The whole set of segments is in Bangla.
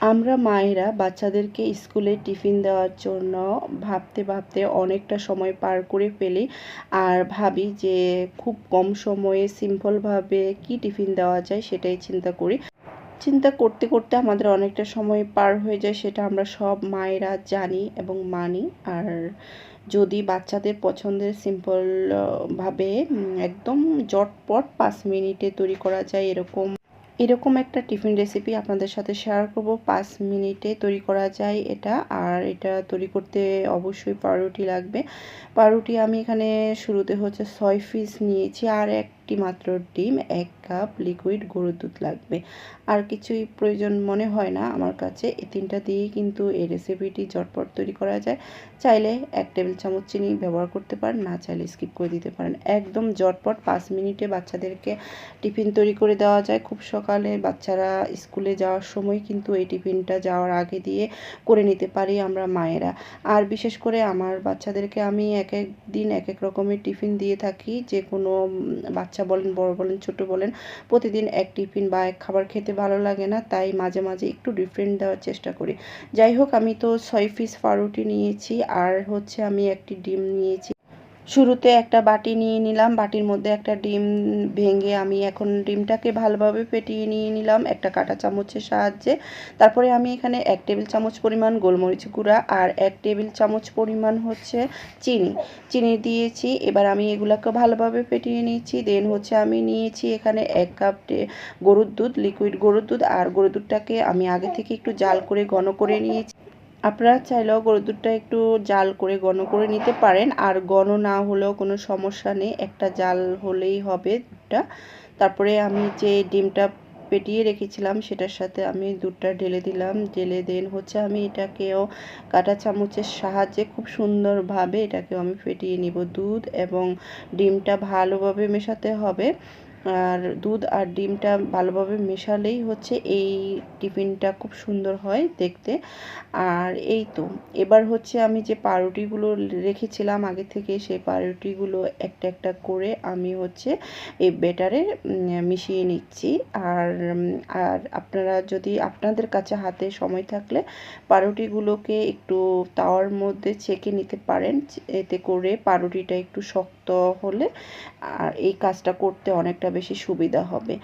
আমরা মায়েরা বাচ্চাদেরকে স্কুলে টিফিন দেওয়ার জন্য ভাবতে ভাবতে অনেকটা সময় পার করে ফেলি আর ভাবি যে খুব কম সময়ে সিম্পলভাবে কি টিফিন দেওয়া যায় সেটাই চিন্তা করি। চিন্তা করতে করতে আমাদের অনেকটা সময় পার হয়ে যায় সেটা আমরা সব মায়েরা জানি এবং মানি। আর যদি বাচ্চাদের পছন্দের সিম্পলভাবে একদম জটপট পাঁচ মিনিটে তৈরি করা যায় এরকম এরকম একটা টিফিন রেসিপি আপনাদের সাথে শেয়ার করব। পাঁচ মিনিটে তৈরি করা যায় এটা। আর এটা তৈরি করতে অবশ্যই পাউরুটি লাগবে। পাউরুটি আমি এখানে শুরুতে হচ্ছে ছয় পিস নিয়েছি। আর একটি মাত্র ডিম, এক কাপ লিকুইড গরুর দুধ লাগবে। আর কিছুই প্রয়োজন মনে হয় না আমার কাছে। এই তিনটা দিয়েই কিন্তু এই রেসিপিটি ঝটপট তৈরি করা যায়। চাইলে এক টেবিল চামচ চিনি ব্যবহার করতে পারেন, না চাইলে স্কিপ করে দিতে পারেন। একদম ঝটপট পাঁচ মিনিটে বাচ্চাদেরকে টিফিন তৈরি করে দেওয়া যায়। খুব সকালে বাচ্চারা স্কুলে যাওয়ার সময় কিন্তু এই টিফিনটা যাওয়ার আগে দিয়ে করে নিতে পারি আমরা মায়েরা। আর বিশেষ করে আমার বাচ্চাদেরকে আমি এক এক দিন এক এক রকমের টিফিন দিয়ে থাকি। যে কোনো বাচ্চা বলেন, বড় বলেন, ছোট বলেন, প্রতিদিন এক টিফিন বা এক খাবার খেতে ভালো লাগে না, তাই মাঝে মাঝে একটু ডিফারেন্ট দেওয়ার চেষ্টা করি। যাই হোক, আমি তো ছয় পিস পাউরুটি নিয়েছি, আর হচ্ছে আমি একটি ডিম নিয়েছি। শুরুতে একটা বাটি নিয়ে নিলাম, বাটির মধ্যে একটা ডিম ভেঙে আমি এখন ডিমটাকে ভালোভাবে ফেটিয়ে নিয়ে নিলাম, একটা কাঁটা চামচের সাহায্যে। তারপরে আমি এখানে এক টেবিল চামচ পরিমাণ গোলমরিচ গুঁড়া আর এক টেবিল চামচ পরিমাণ হচ্ছে চিনি। চিনি দিয়েছি, এবার আমি এগুলোকে ভালোভাবে ফেটিয়ে নিয়েছি। দেন হচ্ছে আমি নিয়েছি এখানে এক কাপ গরুর দুধ লিকুইড গরুর দুধ। আর গরুর দুধটাকে আমি আগে থেকে একটু জাল করে, ঘন করে নিয়েছি। আপনারা চাইলেও গরুর দুধটা একটু জাল করে ঘন করে নিতে পারেন। আর ঘন না হলেও কোনো সমস্যা নেই, একটা জাল হলেই হবে দুধটা। তারপরে আমি যে ডিমটা পেটিয়ে রেখেছিলাম, সেটার সাথে আমি দুধটা ঢেলে দিলাম। ঢেলে দেন হচ্ছে আমি এটাকেও কাটা চামচের সাহায্যে খুব সুন্দরভাবে এটাকেও আমি ফেটিয়ে নিব দুধ এবং ডিমটা ভালোভাবে মেশাতে হবে। আর দুধ আর ডিমটা ভালোভাবে মেশালেই হচ্ছে এই টিফিনটা খুব সুন্দর হয় দেখতে। আর এই তো, এবার হচ্ছে আমি যে পাউরুটিগুলো রেখেছিলাম আগে থেকে, সেই পাউরুটিগুলো একটা একটা করে আমি হচ্ছে এই বেটারে মিশিয়ে নিচ্ছি। আর আর আপনারা যদি আপনাদের কাছে হাতে সময় থাকলে পাউরুটিগুলোকে একটু তাওয়ার মধ্যে ছেঁকে নিতে পারেন, এতে করে পাউরুটিটা একটু শক্ত হলে, আর এই কাজটা করতে অনেকটা বেশি সুবিধা হবে।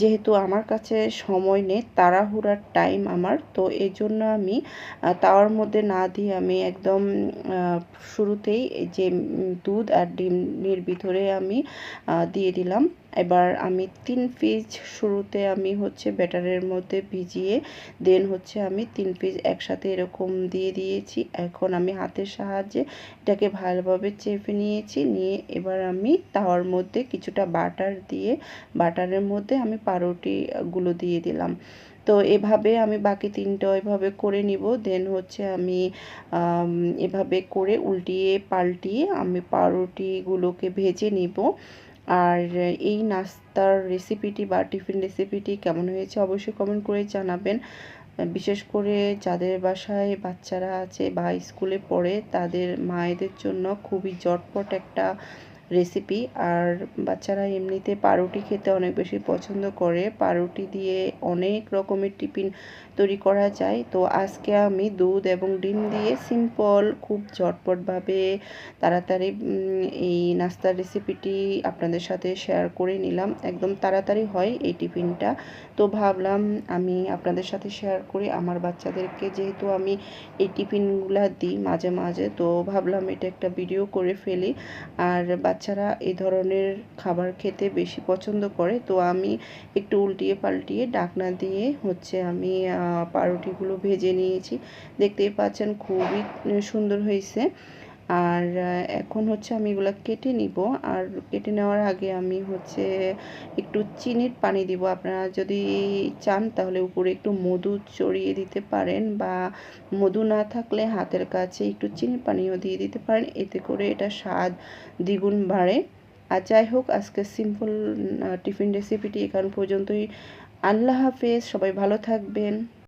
যেহেতু আমার কাছে সময় নেই, তাড়াহুড়ার টাইম আমার, তো এই জন্য আমি তাওয়ার মধ্যে না দিয়ে আমি একদম শুরুতেই যে দুধ আর ডিমের ভিতরে আমি দিয়ে দিলাম। এবার আমি তিন পিস শুরুতে আমি হচ্ছে ব্যাটারের মধ্যে ভিজিয়ে দেন হচ্ছে আমি তিন পিস একসাথে এরকম দিয়ে দিয়েছি। এখন আমি হাতের সাহায্যে এটাকে ভালোভাবে চেপে নিয়েছি। নিয়ে এবার আমি তাওয়ার মধ্যে কিছুটা বাটার দিয়ে, বাটারের মধ্যে আমি পাউরুটিগুলো দিয়ে দিলাম। তো এভাবে আমি বাকি তিনটা এভাবে করে নিব। দেন হচ্ছে আমি, এভাবে করে উল্টিয়ে পাল্টিয়ে আমি পাউরুটিগুলোকে ভেজে নিব। আর এই নাস্তার রেসিপিটি বা টিফিন রেসিপিটি কেমন হয়েছে অবশ্যই কমেন্ট করে জানাবেন। বিশেষ করে যাদের বাসায় বাচ্চারা আছে বা স্কুলে পড়ে, তাদের মায়েদের জন্য খুবই জটপট একটা রেসিপি আর বাচ্চারা এমনিতে পাউরুটি খেতে অনেক বেশি পছন্দ করে। পাউরুটি দিয়ে অনেক রকমের টিফিন তৈরি করা যায়। তো আজকে আমি দুধ এবং ডিম দিয়ে সিম্পল খুব ঝটপটভাবে, তাড়াতাড়ি এই নাস্তার রেসিপিটি আপনাদের সাথে শেয়ার করে নিলাম। একদম তাড়াতাড়ি হয় এই টিফিনটা। তো ভাবলাম আমি আপনাদের সাথে শেয়ার করি। আমার বাচ্চাদেরকে যেহেতু আমি এই টিফিনগুলো দিই মাঝে মাঝে, তো ভাবলাম এটা একটা ভিডিও করে ফেলি। আর বাচ্চারা এ ধরনের খাবার খেতে বেশি পছন্দ করে, তো আমি একটু উল্টিয়ে পাল্টিয়ে ডাকনা দিয়ে হচ্ছে আমি পাউরুটিগুলো ভেজে নিয়েছি। দেখতেই পাচ্ছেন খুবই সুন্দর হয়েছে। আর এখন হচ্ছে আমি এগুলো কেটে নিব। আর কেটে নেওয়ার আগে আমি হচ্ছে একটু চিনির পানি দিব। আপনারা যদি চান তাহলে উপরে একটু মধু চড়িয়ে দিতে পারেন বা মধু না থাকলে হাতের কাছে একটু চিনির পানিও দিয়ে দিতে পারেন। এতে করে এটা স্বাদ দ্বিগুণ বাড়ে। আর যাই হোক আজকে সিম্পল টিফিন রেসিপিটি এখান পর্যন্তই। আল্লাহ হাফেজ, সবাই ভালো থাকবেন।